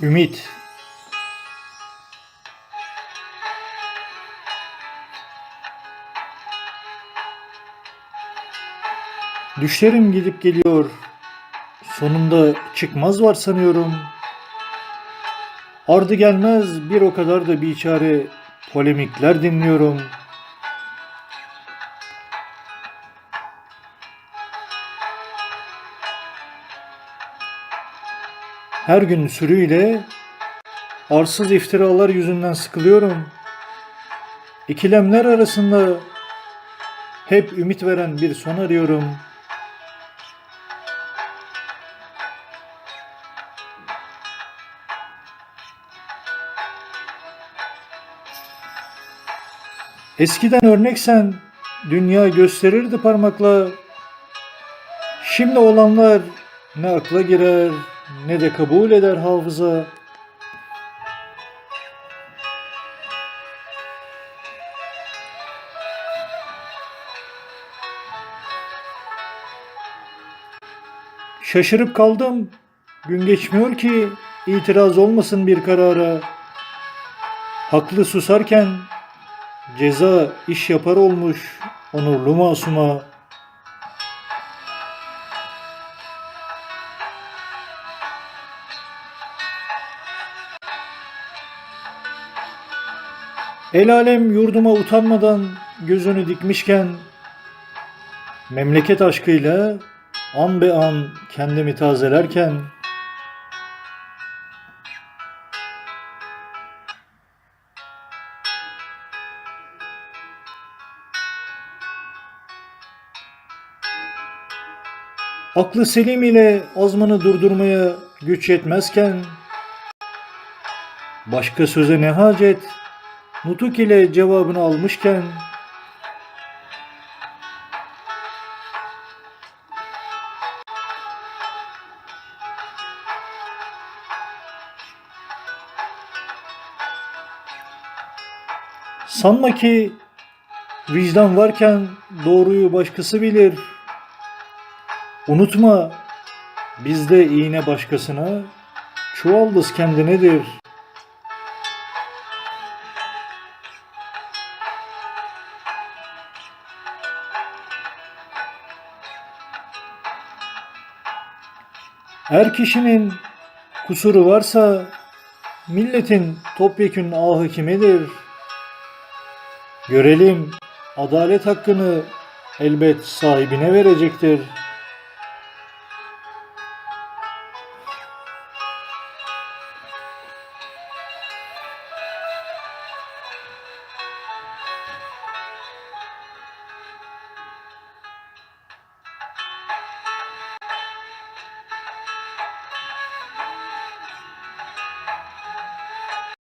Ümit Düşlerim gidip geliyor. Sonunda çıkmaz var sanıyorum. Ardı gelmez bir o kadar da biçare polemikler dinliyorum. Her gün sürüyle arsız iftiralar yüzünden sıkılıyorum. İkilemler arasında hep ümit veren bir son arıyorum. Eskiden örneksen dünya gösterirdi parmakla. Şimdi olanlar ne akla girer ne de kabul eder hafıza. Şaşırıp kaldım. Gün geçmiyor ki itiraz olmasın bir karara. Haklı susarken ceza iş yapar olmuş onurlu masuma. El alem yurduma utanmadan gözünü dikmişken memleket aşkıyla an be an kendimi tazelerken aklı selim ile azmanı durdurmaya güç yetmezken başka söze ne hacet nutuk ile cevabını almışken Sanma ki vicdan varken doğruyu başkası bilir. Unutma bizde iğne başkasına, çuvaldız kendinedir. Her kişinin kusuru varsa milletin topyekün ahı kimedir? Görelim adalet hakkını elbet sahibine verecektir.